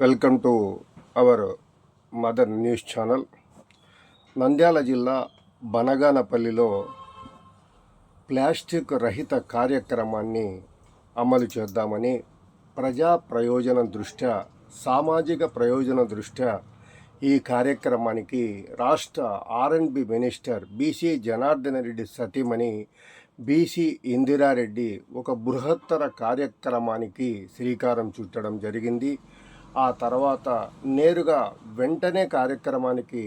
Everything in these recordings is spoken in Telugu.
Welcome to our mother news channel. Nandyal జిల్లా బనగానపల్లిలో ప్లాస్టిక్ రహిత కార్యక్రమాన్ని అమలు చేద్దామని ప్రజా ప్రయోజనం దృష్ట్యా సామాజిక ప్రయోజన దృష్ట్యా ఈ కార్యక్రమానికి రాష్ట్ర ఆర్ఎండ్బి మినిస్టర్ బీసీ జనార్దన రెడ్డి సతీమణి బీసీ ఇందిరారెడ్డి ఒక బృహత్తర కార్యక్రమానికి శ్రీకారం చుట్టడం జరిగింది. ఆ తర్వాత నేరుగా వెంటనే కార్యక్రమానికి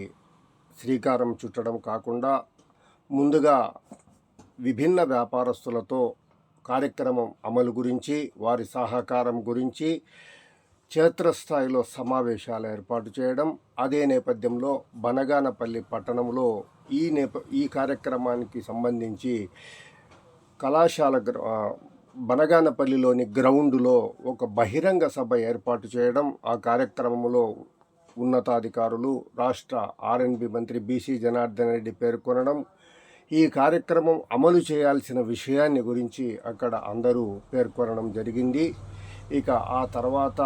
శ్రీకారం చుట్టడం కాకుండా ముందుగా విభిన్న వ్యాపారస్తులతో కార్యక్రమం అమలు గురించి వారి సహకారం గురించి క్షేత్రస్థాయిలో సమావేశాలు ఏర్పాటు చేయడం అదే నేపథ్యంలో బనగానపల్లి పట్టణంలో ఈ నేప ఈ కార్యక్రమానికి సంబంధించి కళాశాల బనగానపల్లిలోని గ్రౌండ్లో ఒక బహిరంగ సభ ఏర్పాటు చేయడం ఆ కార్యక్రమంలో ఉన్నతాధికారులు రాష్ట్ర ఆర్ఎన్బి మంత్రి బీసీ జనార్దన్ రెడ్డి పేర్కొనడం ఈ కార్యక్రమం అమలు చేయాల్సిన విషయాన్ని గురించి అక్కడ అందరూ పేర్కొనడం జరిగింది. ఇక ఆ తర్వాత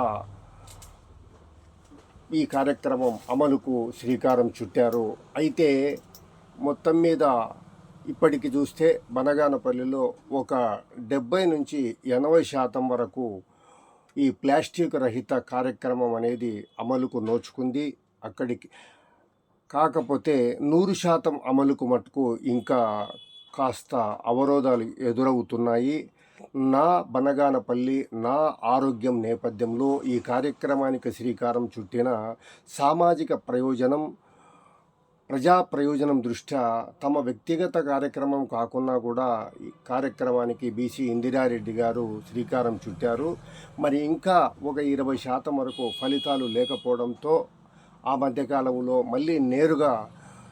ఈ కార్యక్రమం అమలుకు శ్రీకారం చుట్టారు. అయితే మొత్తం మీద ఇప్పటికి చూస్తే బనగానపల్లిలో ఒక డెబ్బై నుంచి ఎనభై శాతం వరకు ఈ ప్లాస్టిక్ రహిత కార్యక్రమం అనేది అమలుకు నోచుకుంది. అక్కడికి కాకపోతే నూరు శాతం అమలుకు మటుకు ఇంకా కాస్త అవరోధాలు ఎదురవుతున్నాయి. నా బనగానపల్లి నా ఆరోగ్యం నేపథ్యంలో ఈ కార్యక్రమానికి శ్రీకారం చుట్టిన సామాజిక ప్రయోజనం ప్రజా ప్రయోజనం దృష్ట్యా తమ వ్యక్తిగత కార్యక్రమం కాకుండా కూడా ఈ కార్యక్రమానికి బీసీ ఇందిరారెడ్డి గారు శ్రీకారం చుట్టారు. మరి ఇంకా ఒక ఇరవై శాతం వరకు ఫలితాలు లేకపోవడంతో ఆ మధ్యకాలంలో మళ్ళీ నేరుగా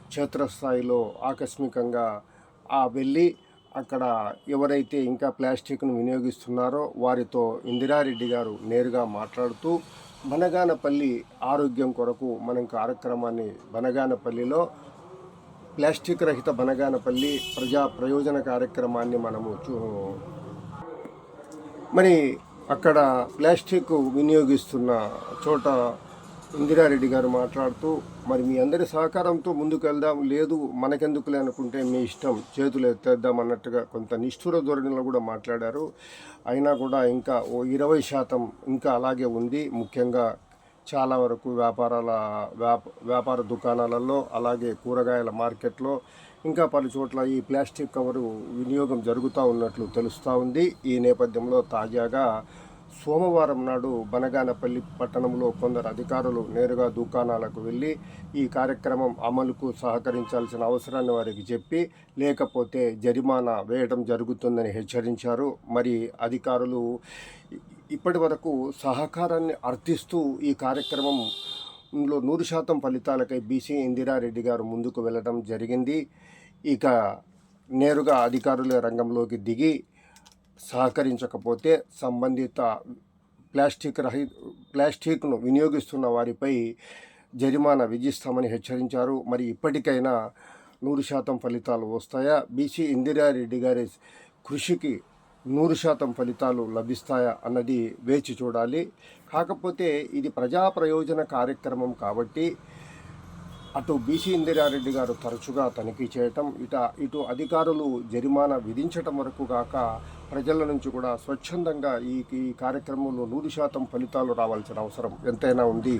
క్షేత్రస్థాయిలో ఆకస్మికంగా ఆ వెళ్ళి అక్కడ ఎవరైతే ఇంకా ప్లాస్టిక్ను వినియోగిస్తున్నారో వారితో ఇందిరారెడ్డి గారు నేరుగా మాట్లాడుతూ బనగానపల్లి ఆరోగ్యం కొరకు మనం కార్యక్రమాన్ని బనగానపల్లిలో ప్లాస్టిక్ రహిత బనగానపల్లి ప్రజా ప్రయోజన కార్యక్రమాన్ని మనము చూ మరి అక్కడ ప్లాస్టిక్ వినియోగిస్తున్న చోట ఇందిరారెడ్డి గారు మాట్లాడుతూ మరి మీ అందరి సహకారంతో ముందుకు వెళ్దాం లేదు మనకెందుకులే అనుకుంటే మీ ఇష్టం చేతులు ఎత్తేద్దాం అన్నట్టుగా కొంత నిష్ఠుర ధోరణిలో కూడా మాట్లాడారు. అయినా కూడా ఇంకా ఓ ఇరవై శాతం ఇంకా అలాగే ఉంది. ముఖ్యంగా చాలా వరకు వ్యాపారాల వ్యాప వ్యాపార దుకాణాలలో అలాగే కూరగాయల మార్కెట్లో ఇంకా పలు చోట్ల ఈ ప్లాస్టిక్ కవరు వినియోగం జరుగుతూ ఉన్నట్లు తెలుస్తూ ఉంది. ఈ నేపథ్యంలో తాజాగా సోమవారం నాడు బనగానపల్లి పట్టణంలో కొందరు అధికారులు నేరుగా దుకాణాలకు వెళ్ళి ఈ కార్యక్రమం అమలుకు సహకరించాల్సిన అవసరాన్ని వారికి చెప్పి లేకపోతే జరిమానా వేయడం జరుగుతుందని హెచ్చరించారు. మరి అధికారులు ఇప్పటి వరకు సహకారాన్ని అర్థిస్తూ ఈ కార్యక్రమంలో నూరు శాతం ఫలితాలకై బీసీ ఇందిరారెడ్డి గారు ముందుకు వెళ్ళడం జరిగింది. ఇక నేరుగా అధికారుల రంగంలోకి దిగి సహకరించకపోతే సంబంధిత ప్లాస్టిక్ రహి ప్లాస్టిక్ను వినియోగిస్తున్న వారిపై జరిమానా విధిస్తామని హెచ్చరించారు. మరి ఇప్పటికైనా నూరు శాతం ఫలితాలు వస్తాయా? బీసీ ఇందిరారెడ్డి గారి కృషికి నూరు శాతం ఫలితాలు లభిస్తాయా అన్నది వేచి చూడాలి. కాకపోతే ఇది ప్రజా ప్రయోజన కార్యక్రమం కాబట్టి అటు బీసీ ఇందిరారెడ్డి గారు తరచుగా తనిఖీ చేయటం ఇట ఇటు అధికారులు జరిమానా విధించటం వరకు కాక ప్రజల నుంచి కూడా స్వచ్ఛందంగా ఈ ఈ కార్యక్రమంలో నూరు శాతం ఫలితాలు రావాల్సిన అవసరం ఎంతైనా ఉంది.